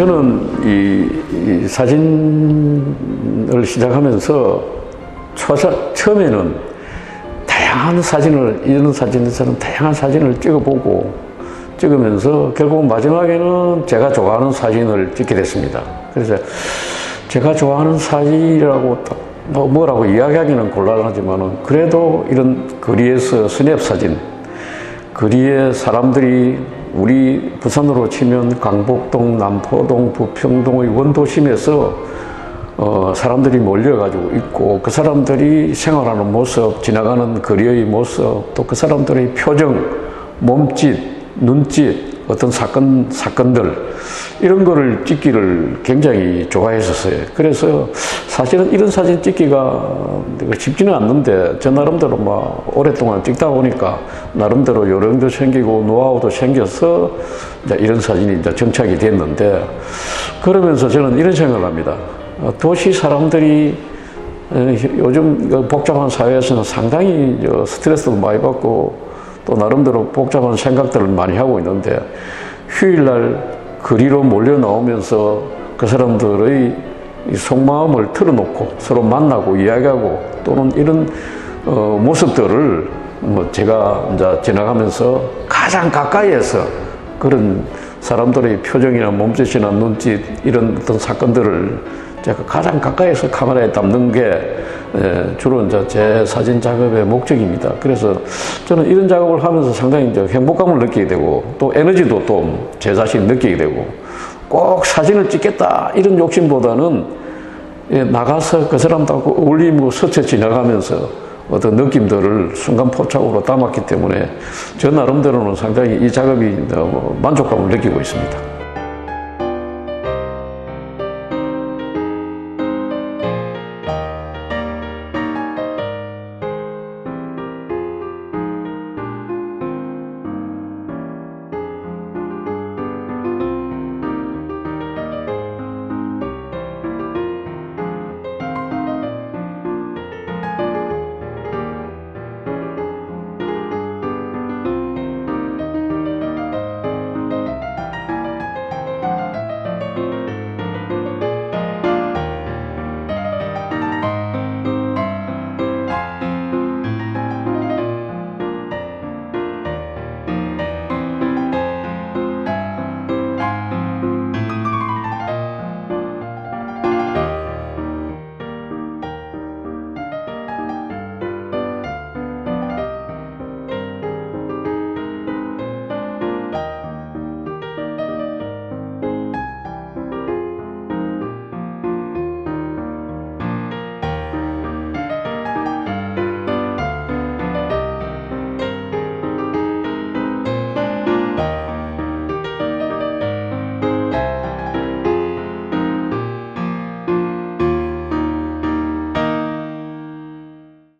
저는 이, 이 사진을 시작하면서 초사, 처음에는 다양한 사진을, 이런 사진처럼 다양한 사진을 찍어보고 찍으면서 결국 마지막에는 제가 좋아하는 사진을 찍게 됐습니다. 그래서 제가 좋아하는 사진이라고 딱 뭐, 뭐라고 이야기하기는 곤란하지만은 그래도 이런 거리에서 스냅 사진, 거리에 사람들이 우리 부산으로 치면 강북동, 남포동, 부평동의 원도심에서 어, 사람들이 몰려가지고 있고 그 사람들이 생활하는 모습, 지나가는 거리의 모습, 또 그 사람들의 표정, 몸짓, 눈짓, 어떤 사건, 사건들, 이런 거를 찍기를 굉장히 좋아했었어요. 그래서 사실은 이런 사진 찍기가 쉽지는 않는데, 저 나름대로 막 오랫동안 찍다 보니까 나름대로 요령도 생기고 노하우도 생겨서 이런 사진이 이제 정착이 됐는데, 그러면서 저는 이런 생각을 합니다. 어, 도시 사람들이 어, 요즘 그 복잡한 사회에서는 상당히 저 스트레스도 많이 받고 또 나름대로 복잡한 생각들을 많이 하고 있는데 휴일날 거리로 몰려 나오면서 그 사람들의 이 속마음을 털어놓고 서로 만나고 이야기하고 또는 이런 어, 모습들을 뭐 제가 이제 지나가면서 가장 가까이에서 그런 사람들의 표정이나 몸짓이나 눈짓 이런 어떤 사건들을 제가 가장 가까이서 카메라에 담는 게 예, 주로 이제 제 사진 작업의 목적입니다. 그래서 저는 이런 작업을 하면서 상당히 이제 행복감을 느끼게 되고 또 에너지도 또 제 자신 느끼게 되고 꼭 사진을 찍겠다 이런 욕심보다는 예, 나가서 그 사람들하고 어울리고 스쳐 지나가면서 어떤 느낌들을 순간 포착으로 담았기 때문에 저 나름대로는 상당히 이 작업이 뭐 만족감을 느끼고 있습니다.